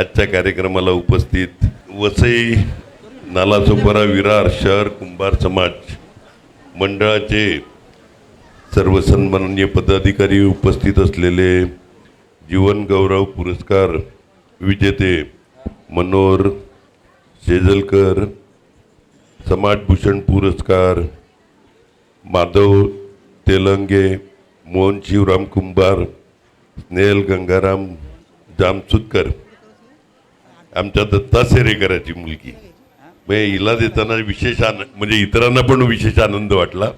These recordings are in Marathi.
आजच्या कार्यक्रमाला उपस्थित वसई नालासोपारा विरार शहर कुंभार समाज मंडळाचे सर्व सन्माननीय पदाधिकारी उपस्थित असलेले जीवन गौरव पुरस्कार विजेते मनोहर शेजलकर समाजभूषण पुरस्कार माधव तेलंगे मोहन शिवराम कुंभार स्नेहल गंगाराम जामसुतकर. आमच्या दत्ता सेरेकराची मुलगी. म्हणजे हिला देताना विशेष आनंद म्हणजे इतरांना पण विशेष आनंद वाटला.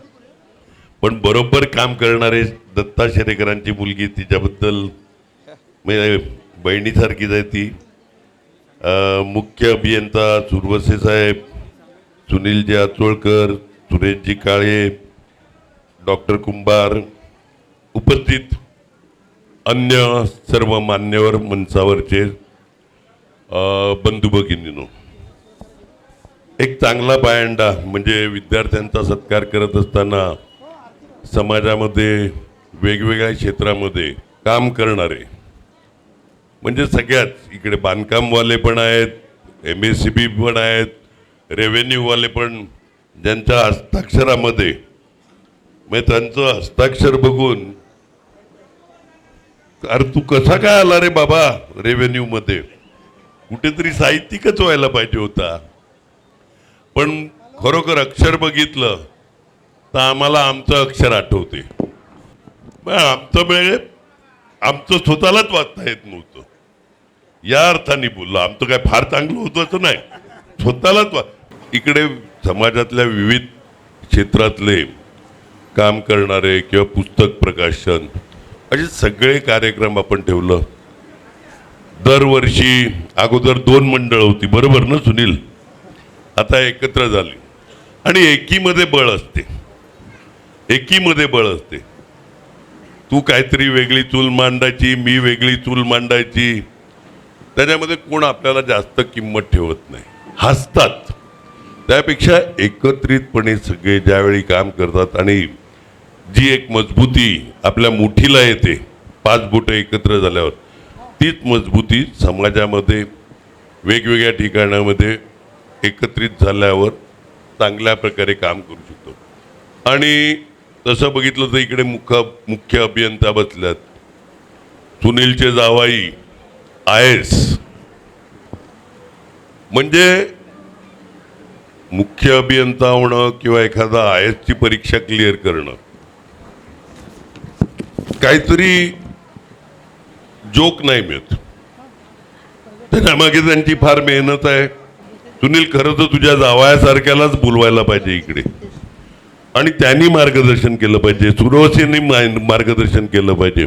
पण बरोबर काम करणारे दत्ता शेरेकरांची मुलगी तिच्याबद्दल म्हणजे बहिणीसारखीच आहे ती. मुख्य अभियंता सुरवसे साहेब सुनीलजी आचोळकर सुरेशजी काळे डॉक्टर कुंभार उपस्थित अन्य सर्व मान्यवर मंचावरचे बंधू भगिनीनो एक चांगला पायंडा म्हणजे विद्यार्थ्यांचा सत्कार करत असताना समाजामध्ये वेगवेगळ्या क्षेत्रामध्ये काम करणारे म्हणजे सगळ्याच इकडे बांधकामवाले पण आहेत एम एस सी बी पण आहेत रेव्हेन्यूवाले पण ज्यांच्या हस्ताक्षरामध्ये म्हणजे त्यांचं हस्ताक्षर बघून अरे तू कसा काय आला रे बाबा रेव्हेन्यूमध्ये कुठेतरी साहित्यिकच व्हायला पाहिजे होता. पण खरोखर अक्षर बघितलं तर आम्हाला आमचं अक्षर आठवते. आमचं वेळ आमचं स्वतःलाच वाचता येत नव्हतं. या अर्थाने बोललो आमचं काय फार चांगलं होतं असं नाही. स्वतःलाच वा इकडे समाजातल्या विविध क्षेत्रातले काम करणारे किंवा पुस्तक प्रकाशन असे सगळे कार्यक्रम आपण ठेवलं. दरवर्षी अगोदर दोन मंडळ होती. बरोबर ना सुनील? आता एकत्र झाली. आणि एकीमध्ये बळ असते. एकीमध्ये बळ असते. तू काहीतरी वेगळी चूल मांडायची मी वेगळी चूल मांडायची. त्याच्यामध्ये कोण आपल्याला जास्त किंमत ठेवत नाही. हसतात. त्यापेक्षा एकत्रितपणे सगळे ज्यावेळी काम करतात आणि जी एक मजबूती आपल्या मुठीला येते पाच बोटं एकत्र झाल्यावर तीच मजबूती समाजामध्ये वेगवेगळ्या ठिकाणामध्ये एकत्रित झाल्यावर चांगल्या प्रकारे काम करू शकतो. आणि तसं बघितलं तर इकडे मुख्य मुख्य अभियंता बसल्यात. सुनीलचे जावाई आय एस म्हणजे मुख्य अभियंता होणं किंवा एखादा आय ची परीक्षा क्लिअर करणं. काहीतरी जोक नाही मिळत. त्याच्यामागे त्यांची फार मेहनत आहे. सुनील खरं तर तुझ्या जावयासारख्यालाच बोलवायला पाहिजे इकडे. आणि त्यांनी मार्गदर्शन केलं पाहिजे. सुरवसेनी मार्गदर्शन केलं पाहिजे.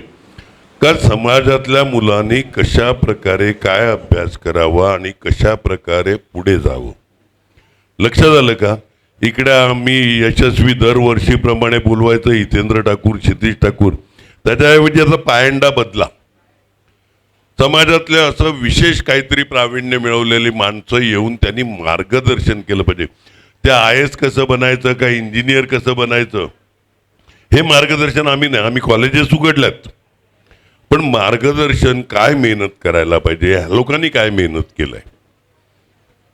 का समाजातल्या मुलांनी कशा प्रकारे काय अभ्यास करावा आणि कशा प्रकारे पुढे जावं? लक्षात आलं का? इकडे आम्ही यशस्वी दरवर्षीप्रमाणे बोलवायचं. हितेंद्र ठाकूर क्षितिश ठाकूर. त्याच्याऐवजी आता पायंडा बदला. समाजातले असं विशेष काहीतरी प्रावीण्य मिळवलेली माणसं येऊन त्यांनी मार्गदर्शन केलं पाहिजे. त्या आय एस कसं बनायचं का इंजिनियर कसं बनायचं हे मार्गदर्शन आम्ही नाही. आम्ही कॉलेजेस उघडल्यात. पण मार्गदर्शन काय मेहनत करायला पाहिजे ह्या लोकांनी काय मेहनत केलंय?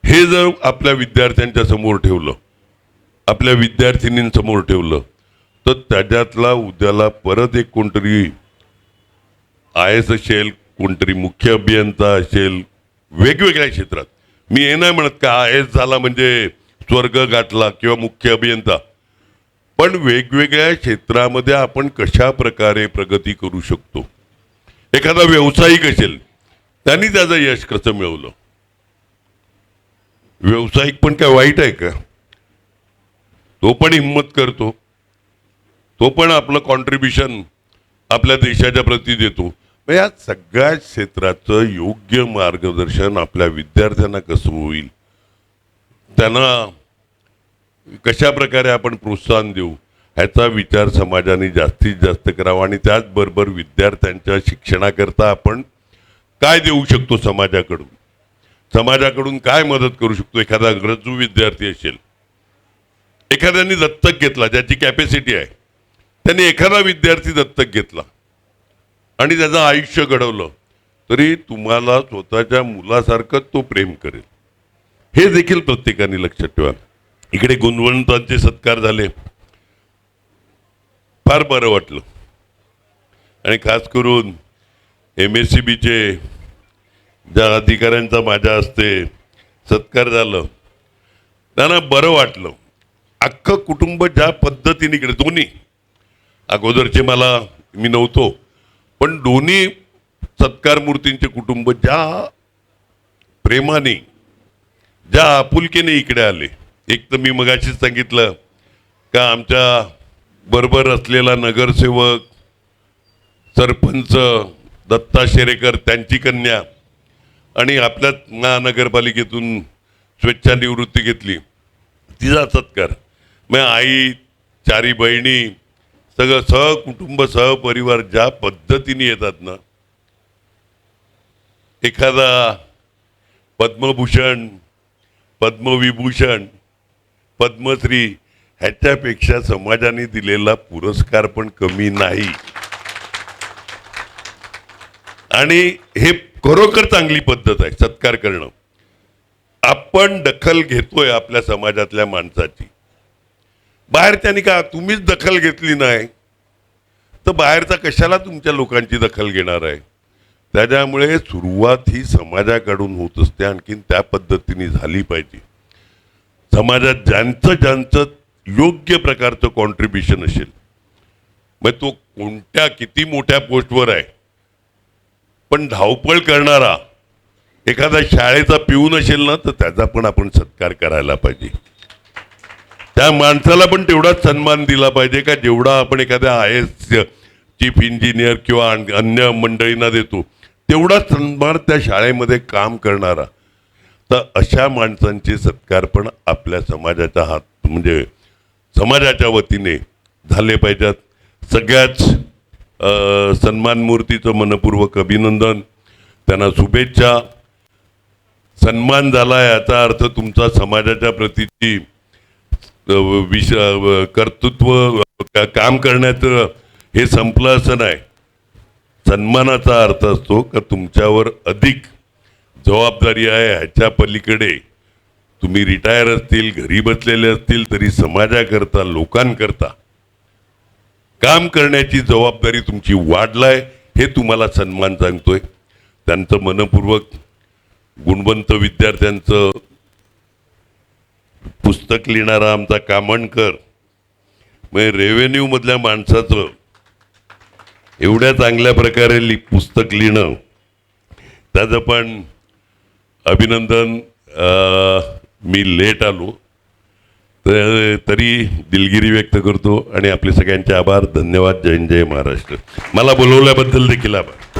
हे जर आपल्या विद्यार्थ्यांच्या समोर ठेवलं आपल्या विद्यार्थिनींसमोर ठेवलं तर त्याच्यातला उद्याला परत एक कोणतरी आय एस असेल कोणतरी मुख्य अभियंता असेल वेगवेगळ्या क्षेत्रात. मी हे नाही म्हणत का आय एस झाला म्हणजे स्वर्ग गाठला किंवा मुख्य अभियंता. पण वेगवेगळ्या क्षेत्रामध्ये आपण कशा प्रकारे प्रगती करू शकतो? एखादा व्यावसायिक असेल त्यांनी त्याचं यश कसं मिळवलं? व्यावसायिक पण काय वाईट आहे का? तो पण हिंमत करतो. तो पण आपलं कॉन्ट्रीब्युशन आपल्या देशाच्या प्रती देतो. या सगळ्या क्षेत्राचं योग्य मार्गदर्शन आपल्या विद्यार्थ्यांना कसं होईल? त्यांना कशा प्रकारे आपण प्रोत्साहन देऊ? ह्याचा विचार समाजाने जास्तीत जास्त करावा आणि त्याचबरोबर विद्यार्थ्यांच्या शिक्षणाकरता आपण काय देऊ शकतो समाजाकडून? समाजाकडून काय मदत करू शकतो? एखादा गरजू विद्यार्थी असेल एखाद्याने दत्तक घेतला ज्याची कॅपॅसिटी आहे त्यांनी एखादा विद्यार्थी दत्तक घेतला आणि त्याचं आयुष्य घडवलं तरी तुम्हाला स्वतःच्या मुलासारखं तो प्रेम करेल. हे देखील प्रत्येकाने लक्षात ठेवा. इकडे गुणवंतांचे सत्कार झाले. फार बरं वाटलं. आणि खास करून एम एस सी बीचे ज्या अधिकाऱ्यांचा माझ्या हस्ते सत्कार झालं त्यांना बरं वाटलं. अख्खं कुटुंब ज्या पद्धतीने इकडे दोन्ही. अगोदरचे मला मी नव्हतो. पण दोन्ही सत्कार मूर्तींचे कुटुंब ज्या प्रेमाने ज्या आपुलकीने इकडे आले. एक तर मी मगाशीच सांगितलं का आमच्या बरोबर असलेला नगरसेवक सरपंच दत्ता शेरेकर त्यांची कन्या आणि आपल्याच महानगरपालिकेतून स्वेच्छानिवृत्ती घेतली. तिचा सत्कार. मग आई चारी बहिणी सगळं सहकुटुंब सहपरिवार ज्या पद्धतीने येतात ना एखादा पद्मभूषण पद्मविभूषण पद्मश्री ह्याच्यापेक्षा समाजाने दिलेला पुरस्कार पण कमी नाही. आणि हे खरोखर चांगली पद्धत आहे सत्कार करणं. आपण दखल घेतोय आपल्या समाजातल्या माणसाची. बाहेर त्यांनी का तुम्हीच दखल घेतली नाही? तर बाहेरचा कशाला तुमच्या लोकांची दखल घेणार आहे? त्याच्यामुळे सुरुवात ही समाजाकडून होत असते आणखीन त्या पद्धतीने झाली पाहिजे. समाजात ज्यांचं ज्यांचं योग्य प्रकारचं कॉन्ट्रीब्युशन असेल मग तो कोणत्या किती मोठ्या पोस्टवर आहे? पण धावपळ करणारा एखादा शाळेचा पिऊन असेल ना तर त्याचा पण आपण सत्कार करायला पाहिजे. त्या माणसाला पण तेवढाच सन्मान दिला पाहिजे का जेवढा आपण एखाद्या आय एस चीफ इंजिनियर किंवा अन्य मंडळींना देतो तेवढाच सन्मान त्या शाळेमध्ये काम करणारा. तर अशा माणसांचे सत्कार पण आपल्या समाजाच्या हात म्हणजे समाजाच्या वतीने झाले पाहिजेत. सगळ्याच सन्मानमूर्तीचं सन्मान मूर्तीचं मनपूर्वक अभिनंदन. त्यांना शुभेच्छा. सन्मान झाला याचा अर्थ तुमचा समाजाच्या प्रतीची विश कर्तृत्व काम करण्याचं हे संपलं असं नाही. सन्मानाचा अर्थ असतो का तुमच्यावर अधिक जबाबदारी आहे ह्याच्या पलीकडे. तुम्ही रिटायर असतील घरी बसलेले असतील तरी समाजाकरता लोकांकरता काम करण्याची जबाबदारी तुमची वाढलाय हे तुम्हाला सन्मान सांगतोय. त्यांचं मनपूर्वक गुणवंत विद्यार्थ्यांचं पुस्तक लिहिणारा आमचा कामणकर. म्हणजे रेव्हेन्यूमधल्या माणसाचं एवढ्या चांगल्या प्रकारे लि पुस्तक लिहिणं. त्याचं पण अभिनंदन मी लेट आलो. तर तरी दिलगिरी व्यक्त करतो आणि आपले सगळ्यांचे आभार धन्यवाद जय जय महाराष्ट्र. मला बोलवल्याबद्दल देखील आभार.